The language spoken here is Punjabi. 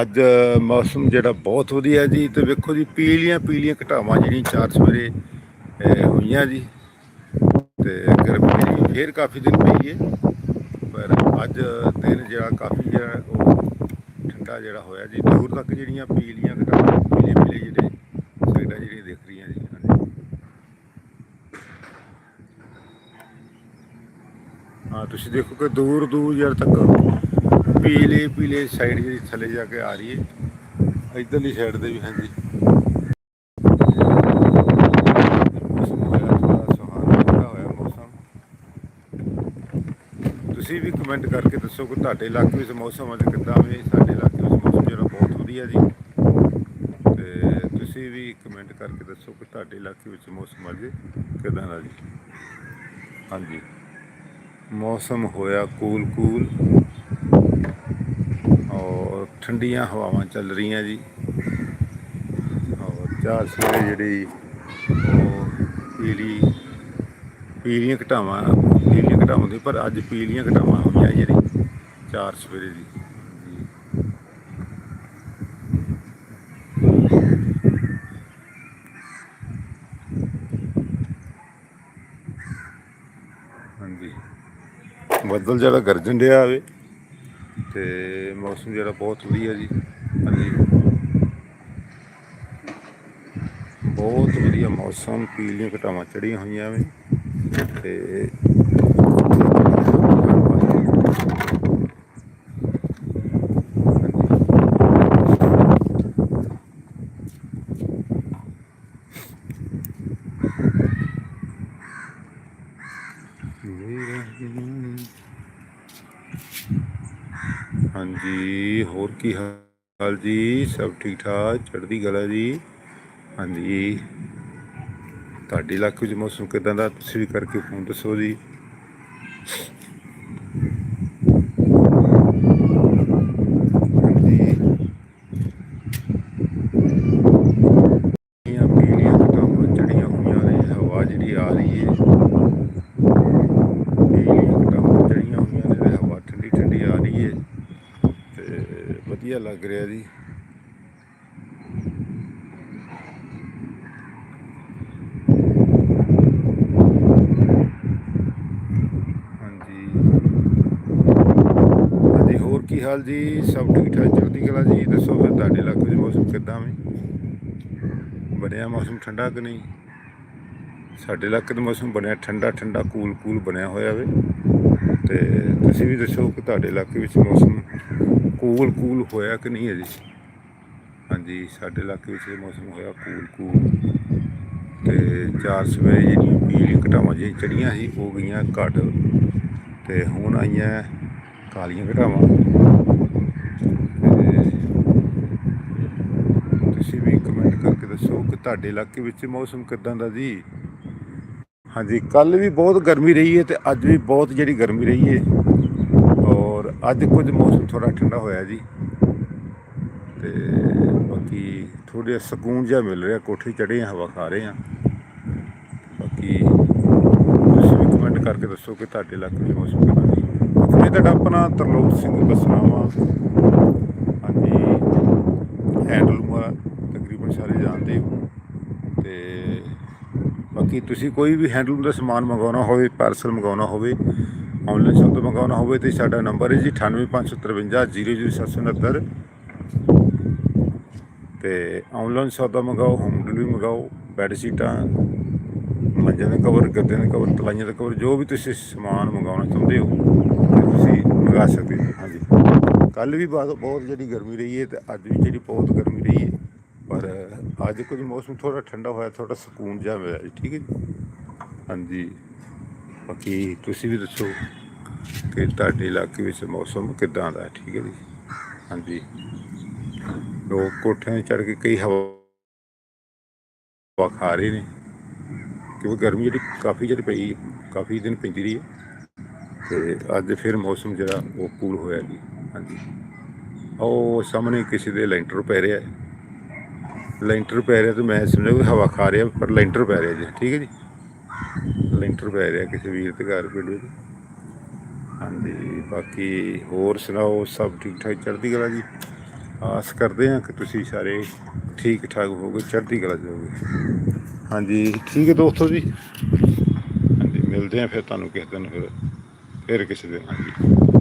ਅੱਜ ਮੌਸਮ ਜਿਹੜਾ ਬਹੁਤ ਵਧੀਆ ਜੀ। ਤੇ ਵੇਖੋ ਜੀ, ਪੀਲੀਆਂ ਪੀਲੀਆਂ ਘਟਾਵਾਂ ਜਿਹੜੀਆਂ ਚਾਰ ਸਵੇਰੇ ਹੋਈਆਂ ਜੀ। ਤੇ ਗਰਮੀ ਜਿਹੜੀ ਫੇਰ ਕਾਫੀ ਦਿਨ ਪਈ ਹੈ ਪਰ ਅੱਜ ਦਿਨ ਜਿਹੜਾ ਕਾਫੀ ਜਿਹੜਾ ਉਹ ਠੰਡਾ ਜਿਹੜਾ ਹੋਇਆ ਜੀ। ਦੂਰ ਤੱਕ ਜਿਹੜੀਆਂ ਪੀਲੀਆਂ ਘਟਾਵਾਂ, ਪੀਲੇ ਪੀਲੇ ਜਿਹੜੇ ਸਾਈਡਾਂ ਜਿਹੜੀਆਂ ਦਿਖ ਰਹੀਆਂ ਜੀ। ਹਾਂ, ਤੁਸੀਂ ਦੇਖੋ ਕਿ ਦੂਰ ਦੂਰ ਜਦ ਤੱਕ ਪੀਲੇ ਪੀਲੇ ਸਾਈਡ ਜਿਹੜੀ ਥੱਲੇ ਜਾ ਕੇ ਆ ਰਹੀ ਹੈ ਇਧਰਲੀ ਸਾਈਡ ਤੇ ਵੀ ਹਾਂਜੀ। ਮੌਸਮ ਹੋਇਆ ਥੋੜ੍ਹਾ ਸੁਹਾਵਣਾ ਤੁਸੀਂ ਵੀ ਕਮੈਂਟ ਕਰਕੇ ਦੱਸੋ ਕਿ ਤੁਹਾਡੇ ਇਲਾਕੇ ਵਿੱਚ ਮੌਸਮ ਅੱਜ ਕਿੱਦਾਂ ਵੇ, ਸਾਡੇ ਇਲਾਕੇ ਵਿੱਚ ਮੌਸਮ ਜਿਹੜਾ ਬਹੁਤ ਵਧੀਆ ਜੀ। ਤੇ ਤੁਸੀਂ ਵੀ ਕਮੈਂਟ ਕਰਕੇ ਦੱਸੋ ਕਿ ਤੁਹਾਡੇ ਇਲਾਕੇ ਵਿੱਚ ਮੌਸਮ ਅੱਜ ਕਿੱਦਾਂ ਦਾ ਜੀ। ਹਾਂਜੀ। ਮੌਸਮ ਹੋਇਆ ਕੂਲ ਕੂਲ ਠੰਡੀਆਂ ਹਵਾਵਾਂ ਚੱਲ ਰਹੀਆਂ ਜੀ। ਔਰ ਚਾਰ ਸਵੇਰੇ ਜਿਹੜੀ ਉਹ ਪੀਲੀ, ਪੀਲੀਆਂ ਘਟਾਵਾਂ ਪੀਲੀਆਂ ਘਟਾਵਾਂ ਦੀ, ਪਰ ਅੱਜ ਪੀਲੀਆਂ ਘਟਾਵਾਂ ਹੋਈਆਂ ਜਿਹੜੀ, ਚਾਰ ਸਵੇਰੇ ਦੀ। ਜੀ ਹਾਂਜੀ। ਬੱਦਲ ਜਿਹੜਾ ਗਰਜਣ ਡਿਆ ਆਵੇ ਤੇ ਮੌਸਮ ਜਿਹੜਾ ਬਹੁਤ ਵਧੀਆ ਜੀ। ਹਾਂਜੀ। ਬਹੁਤ ਵਧੀਆ ਮੌਸਮ, ਪੀਲੀਆਂ ਘਟਾਵਾਂ ਚੜੀਆਂ ਹੋਈਆਂ ਵੇ ਤੇ ਜੀ ਹੋਰ ਕੀ ਹਾਲ ਜੀ? ਸਭ ਠੀਕ ਠਾਕ? ਚੜ੍ਹਦੀ ਕਲਾ ਜੀ? ਹਾਂਜੀ। ਤੁਹਾਡੇ ਇਲਾਕੇ ਵਿੱਚ ਮੌਸਮ ਕਿਦਾਂ ਦਾ? ਤੁਸੀਂ ਵੀ ਕਰਕੇ ਫੋਨ ਦੱਸੋ ਜੀ ਹਾਂਜੀ ਪੀਲੀਆਂ ਪੀਲੀਆਂ ਘਟਾਵਾਂ ਚੜੀਆਂ ਹੋਈਆਂ ਨੇ ਹਵਾ ਜਿਹੜੀ ਆ ਰਹੀ ਹੈ ਪੀਲੀਆਂ ਘਟਾਵਾਂ ਚੜੀਆਂ ਹੋਈਆਂ ਨੇ ਤੇ ਹਵਾ ਠੰਡੀ ਠੰਡੀ ਆ ਰਹੀ ਹੈ ਤੇ ਵਧੀਆ ਲੱਗ ਰਿਹਾ ਜੀ। ਹਾਂਜੀ। ਹਾਂਜੀ, ਹੋਰ ਕੀ ਹਾਲ ਜੀ? ਸਭ ਠੀਕ ਠਾਕ ਚੜ੍ਹਦੀ ਕਲਾ ਜੀ? ਦੱਸੋ ਫਿਰ ਤੁਹਾਡੇ ਇਲਾਕੇ ਵਿੱਚ ਮੌਸਮ ਕਿੱਦਾਂ ਵੇ? ਬਣਿਆ ਮੌਸਮ ਠੰਡਾ ਕਿ ਨਹੀਂ? ਸਾਡੇ ਇਲਾਕੇ ਦਾ ਮੌਸਮ ਬਣਿਆ ਠੰਡਾ ਠੰਡਾ ਕੂਲ ਕੂਲ ਬਣਿਆ ਹੋਇਆ ਵੇ। ਤੇ ਤੁਸੀਂ ਵੀ ਦੱਸੋ ਕਿ ਤੁਹਾਡੇ ਇਲਾਕੇ ਵਿੱਚ ਮੌਸਮ ਕੂਲ ਕੂਲ ਹੋਇਆ ਕਿ ਨਹੀਂ ਹੈ ਜੀ ਹਾਂਜੀ, ਸਾਡੇ ਇਲਾਕੇ ਵਿੱਚ ਇਹ ਮੌਸਮ ਹੋਇਆ ਕੂਲ ਕੂਲ। ਤੇ ਚਾਰ ਸਵੇਰੇ ਜਿਹੜੀਆਂ ਪੀਲੀ ਘਟਾਵਾਂ ਜਿਹੜੀਆਂ ਚੜੀਆਂ ਸੀ, ਉਹ ਗਈਆਂ ਘੱਟ। ਤੇ ਹੁਣ ਆਈਆਂ ਕਾਲੀਆਂ ਘਟਾਵਾਂ ਤੇ ਤੁਸੀਂ ਵੀ ਕਮੈਂਟ ਕਰਕੇ ਦੱਸੋ ਕਿ ਤੁਹਾਡੇ ਇਲਾਕੇ ਵਿੱਚ ਮੌਸਮ ਕਿਦਾਂ ਦਾ ਜੀ? ਹਾਂਜੀ ਕੱਲ ਵੀ ਬਹੁਤ ਗਰਮੀ ਰਹੀ ਹੈ ਤੇ ਅੱਜ ਵੀ ਬਹੁਤ ਜਿਹੜੀ ਗਰਮੀ ਰਹੀ ਹੈ। ਔਰ ਅੱਜ ਕੁਝ ਮੌਸਮ ਥੋੜਾ ਠੰਡਾ ਹੋਇਆ ਜੀ। ਤੇ ਬਾਕੀ ਥੋੜਾ ਸਕੂਨ ਜਿਹਾ ਮਿਲ ਰਿਹਾ, ਕੋਠੇ ਚੜੇ ਹਾਂ ਹਵਾ ਖਾ ਰਹੇ ਹਾਂ ਬਾਕੀ ਤੁਸੀਂ ਵੀ ਕਮੈਂਟ ਕਰਕੇ ਦੱਸੋ ਕਿ ਤੁਹਾਡੇ ਇਲਾਕੇ ਵਿੱਚ ਮੌਸਮ ਕਿਦਾਂ ਜੀ। ਇਹ ਤੁਹਾਡਾ ਆਪਣਾ ਤਰਲੋਕ ਸਿੰਘ ਬਸਰਾਵਾ ਹਾਂਜੀ ਹੈਂਡਲੂਮ ਤਕਰੀਬਨ ਸਾਰੇ ਜਾਣਦੇ ਹੋ। ਤੇ ਬਾਕੀ ਤੁਸੀਂ ਕੋਈ ਵੀ ਹੈਂਡਲੂਮ ਦਾ ਸਮਾਨ ਮੰਗਵਾਉਣਾ ਹੋਵੇ ਪਾਰਸਲ ਮੰਗਵਾਉਣਾ ਹੋਵੇ ਆਨਲਾਈਨ ਸ਼ੌਪ ਤੋਂ ਮੰਗਾਉਣਾ ਹੋਵੇ ਤੇ ਸਾਡਾ ਨੰਬਰ ਹੈ ਜੀ 9853 00769 ਤੇ ਆਨਲਾਈਨ ਸੌਦਾ ਮੰਗਾਓ, ਹੋਮ ਡਿਲੀਵਰੀ ਮੰਗਾਓ, ਬੈੱਡ ਸ਼ੀਟਾਂ, ਮੰਜਿਆਂ ਦੇ ਕਵਰ, ਗੱਦਿਆਂ ਦੇ ਕਵਰ, ਤਲਾਈਆਂ ਦੇ ਕਵਰ, ਜੋ ਵੀ ਤੁਸੀਂ ਸਮਾਨ ਮੰਗਾਉਣਾ ਚਾਹੁੰਦੇ ਹੋ ਤੁਸੀਂ ਮੰਗਾ ਸਕਦੇ ਹੋ। ਹਾਂਜੀ। ਕੱਲ ਵੀ ਬਹੁਤ ਬਹੁਤ ਜਿਹੜੀ ਗਰਮੀ ਰਹੀ ਹੈ ਤੇ ਅੱਜ ਵੀ ਜਿਹੜੀ ਬਹੁਤ ਗਰਮੀ ਰਹੀ ਹੈ, ਪਰ ਅੱਜ ਕੁਝ ਮੌਸਮ ਥੋੜਾ ਠੰਡਾ ਹੋਇਆ ਥੋੜਾ ਸਕੂਨ ਜਿਹਾ ਮਿਲਿਆ ਜੀ, ਠੀਕ ਹੈ ਜੀ? ਹਾਂਜੀ। ਬਾਕੀ ਤੁਸੀਂ ਵੀ ਦੱਸੋ ਕਿ ਤੁਹਾਡੇ ਇਲਾਕੇ ਵਿੱਚ ਮੌਸਮ ਕਿੱਦਾਂ ਦਾ ਹੈ, ਠੀਕ ਹੈ ਜੀ? ਹਾਂਜੀ। ਲੋਕ ਕੋਠਿਆਂ 'ਤੇ ਚੜ੍ਹ ਕੇ ਕਈ ਹਵਾ ਖਾ ਰਹੇ ਨੇ, ਕਿਉਂਕਿ ਗਰਮੀ ਜਿਹੜੀ ਕਾਫੀ ਜਿਹੜੀ ਪਈ, ਕਾਫੀ ਦਿਨ ਪੈਂਦੀ ਰਹੀ ਹੈ ਤੇ ਅੱਜ ਫਿਰ ਮੌਸਮ ਜਿਹੜਾ ਉਹ ਕੂਲ ਹੋਇਆ ਜੀ, ਹਾਂਜੀ। ਉਹ ਸਾਹਮਣੇ ਕਿਸੇ ਦੇ ਲੈਂਟਰ ਪੈ ਰਿਹਾ ਹੈ। ਲੈਂਟਰ ਪੈ ਰਿਹਾ ਤੇ ਮੈਂ ਸਮਝਿਆ ਕੋਈ ਹਵਾ ਖਾ ਰਿਹਾ, ਪਰ ਲੈਂਟਰ ਪੈ ਰਿਹਾ ਜੀ, ਠੀਕ ਹੈ ਜੀ? ਲੈਂਟਰ ਪੈ ਰਿਹਾ ਕਿਸੇ ਵੀਰ ਦੇ ਘਰ ਪਿੰਡ ਵਿੱਚ। ਹਾਂਜੀ, ਬਾਕੀ ਹੋਰ ਸੁਣਾਓ, ਸਭ ਠੀਕ ਠਾਕ ਚੜ੍ਹਦੀ ਕਲਾ ਜੀ? ਆਸ ਕਰਦੇ ਹਾਂ ਕਿ ਤੁਸੀਂ ਸਾਰੇ ਠੀਕ ਠਾਕ ਹੋਗੇ ਚੜ੍ਹਦੀ ਕਲਾ ਜਾਓਗੇ ਹਾਂਜੀ, ਠੀਕ ਹੈ ਦੋਸਤੋ ਜੀ? ਹਾਂਜੀ, ਮਿਲਦੇ ਹਾਂ ਫਿਰ ਤੁਹਾਨੂੰ ਕਿਸੇ ਦਿਨ, ਫਿਰ ਫਿਰ ਕਿਸੇ ਦਿਨ, ਹਾਂਜੀ।